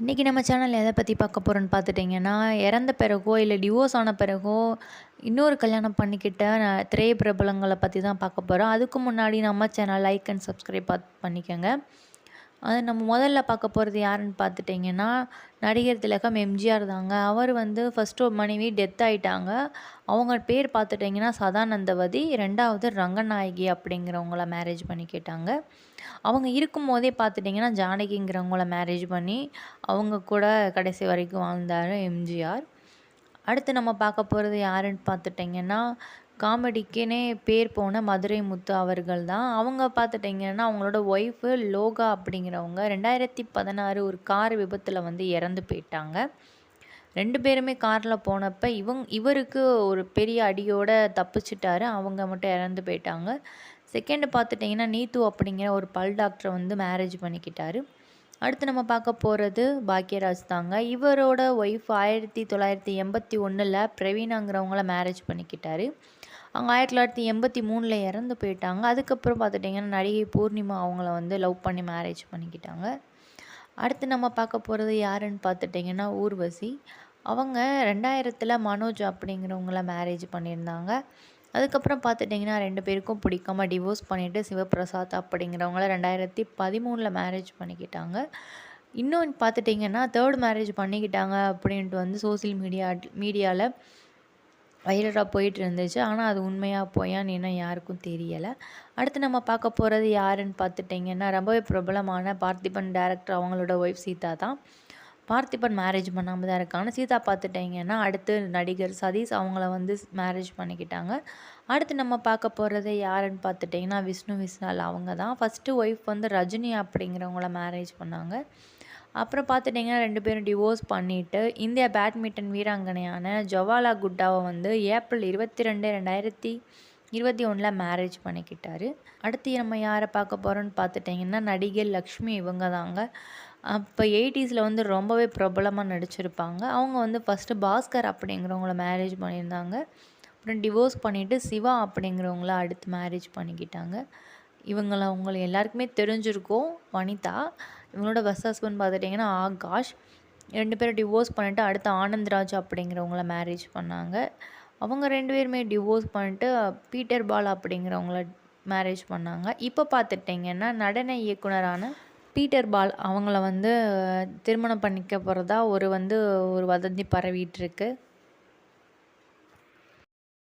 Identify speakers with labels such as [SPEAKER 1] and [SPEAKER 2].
[SPEAKER 1] இன்றைக்கி நம்ம சேனலில் எதை பற்றி பார்க்க போகிறோன்னு பார்த்துட்டிங்கன்னா இறந்த பிறகோ இல்லை டிவோர்ஸ் ஆன பிறகோ இன்னொரு கல்யாணம் பண்ணிக்கிட்ட திரைய திரை பிரபலங்களை பற்றி தான் பார்க்க போகிறோம் அதுக்கு முன்னாடி நம்ம சேனல் லைக் அண்ட் சப்ஸ்கிரைப் பார்த்து பண்ணிக்கோங்க. அது நம்ம முதல்ல பார்க்க போகிறது யாருன்னு பார்த்துட்டிங்கன்னா நடிகர் திலகம் எம்ஜிஆர் தாங்க. அவர் வந்து ஃபஸ்ட்டு மனைவி டெத் ஆகிட்டாங்க அவங்க பேர் பார்த்துட்டிங்கன்னா சதானந்தவதி ரெண்டாவது ரங்கநாயகி அப்படிங்கிறவங்கள மேரேஜ் பண்ணி கேட்டாங்க. அவங்க இருக்கும்போதே பார்த்துட்டிங்கன்னா ஜானகிங்கிறவங்கள மேரேஜ் பண்ணி அவங்க கூட கடைசி வரைக்கும் வாழ்ந்தார் எம்ஜிஆர். அடுத்து நம்ம பார்க்க போகிறது யாருன்னு பார்த்துட்டிங்கன்னா காமெடிக்குனே பேர் போன மதுரை முத்து அவர்கள் தான் அவங்க பார்த்துட்டிங்கன்னா அவங்களோட ஒய்ஃபு லோகா அப்படிங்கிறவங்க ரெண்டாயிரத்தி பதினாறு ஒரு கார் விபத்தில் வந்து இறந்து போயிட்டாங்க. ரெண்டு பேருமே காரில் போனப்போ இவங் இவருக்கு ஒரு பெரிய அடியோட தப்பிச்சிட்டாரு. அவங்க மட்டும் இறந்து போயிட்டாங்க. செகண்டு பார்த்துட்டிங்கன்னா நீத்து அப்படிங்கிற ஒரு பல் டாக்டரை வந்து மேரேஜ் பண்ணிக்கிட்டாரு. அடுத்து நம்ம பார்க்க போகிறது பாக்யராஜ் தாங்க. இவரோட ஒய்ஃப் ஆயிரத்தி தொள்ளாயிரத்தி எண்பத்தி ஒன்றில் பிரவீனாங்கிறவங்கள மேரேஜ் பண்ணிக்கிட்டாரு. அவங்க ஆயிரத்தி தொள்ளாயிரத்தி எண்பத்தி மூணில் இறந்து போயிட்டாங்க. அதுக்கப்புறம் பார்த்துட்டிங்கன்னா நடிகை பூர்ணிமா அவங்கள வந்து லவ் பண்ணி மேரேஜ் பண்ணிக்கிட்டாங்க. அடுத்து நம்ம பார்க்க போகிறது யாருன்னு பார்த்துட்டிங்கன்னா ஊர்வசி. அவங்க ரெண்டாயிரத்தில் மனோஜ் அப்படிங்கிறவங்கள மேரேஜ் பண்ணியிருந்தாங்க. அதுக்கப்புறம் பார்த்துட்டிங்கன்னா ரெண்டு பேருக்கும் பிடிக்காம. டிவோர்ஸ் பண்ணிவிட்டு சிவபிரசாத் அப்படிங்கிறவங்கள ரெண்டாயிரத்தி பதிமூணில் மேரேஜ் பண்ணிக்கிட்டாங்க. இன்னொன்று பார்த்துட்டிங்கன்னா தேர்ட் மேரேஜ் பண்ணிக்கிட்டாங்க அப்படின்ட்டு வந்து சோசியல் மீடியா மீடியாவில் வைரலாக போயிட்டு இருந்துச்சு ஆனால் அது உண்மையாக போயான்னு இன்னும் யாருக்கும் தெரியலை. அடுத்து நம்ம பார்க்க போகிறது யாருன்னு பார்த்துட்டிங்கன்னா ரொம்பவே பிரபலமான பார்த்திபன் டேரக்டர் அவங்களோட ஒய்ஃப் சீதா தான் பார்த்திபன் மேரேஜ் பண்ணாமல் தான் இருக்காங்க சீதா பார்த்துட்டிங்கன்னா அடுத்து நடிகர் சதீஷ் அவங்கள வந்து மேரேஜ் பண்ணிக்கிட்டாங்க. அடுத்து நம்ம பார்க்க போகிறது யாருன்னு பார்த்துட்டிங்கன்னா விஷ்ணு விஸ்னால் அவங்க தான். ஃபஸ்ட்டு ஒய்ஃப் வந்து ரஜினி அப்படிங்கிறவங்கள மேரேஜ் பண்ணாங்க. அப்புறம் பார்த்துட்டிங்கன்னா ரெண்டு பேரும் டிவோர்ஸ் பண்ணிவிட்டு இந்திய பேட்மிண்டன் வீராங்கனையான ஜவாலா குட்டாவை வந்து ஏப்ரல் இருபத்தி ரெண்டு ரெண்டாயிரத்தி இருபத்தி ஒன்றில் மேரேஜ் பண்ணிக்கிட்டாரு. அடுத்து நம்ம யாரை பார்க்க போகிறோன்னு பார்த்துட்டிங்கன்னா நடிகை லக்ஷ்மி இவங்க தாங்க. அப்போ எயிட்டிஸில் வந்து ரொம்பவே பிரபலமாக நடிச்சிருப்பாங்க. அவங்க வந்து ஃபஸ்ட்டு பாஸ்கர் அப்படிங்கிறவங்கள மேரேஜ் பண்ணியிருந்தாங்க. அப்புறம் டிவோர்ஸ் பண்ணிவிட்டு சிவா அப்படிங்கிறவங்கள அடுத்து மேரேஜ் பண்ணிக்கிட்டாங்க. இவங்கள அவங்களை எல்லாருக்குமே தெரிஞ்சிருக்கும் வனிதா. இவங்களோட ஃபஸ்ட் ஹஸ்பண்ட் பார்த்துட்டிங்கன்னா ஆகாஷ். ரெண்டு பேரும் டிவோர்ஸ் பண்ணிவிட்டு அடுத்து ஆனந்த்ராஜ் அப்படிங்கிறவங்கள மேரேஜ் பண்ணாங்க. அவங்க ரெண்டு பேருமே டிவோர்ஸ் பண்ணிட்டு பீட்டர் பால் அப்படிங்கிறவங்கள மேரேஜ் பண்ணாங்க. இப்போ பார்த்துட்டிங்கன்னா நடன இயக்குனரான பீட்டர் பால் அவங்கள வந்து திருமணம் பண்ணிக்க போகிறதா ஒரு வந்து ஒரு வதந்தி பரவிட்டுருக்கு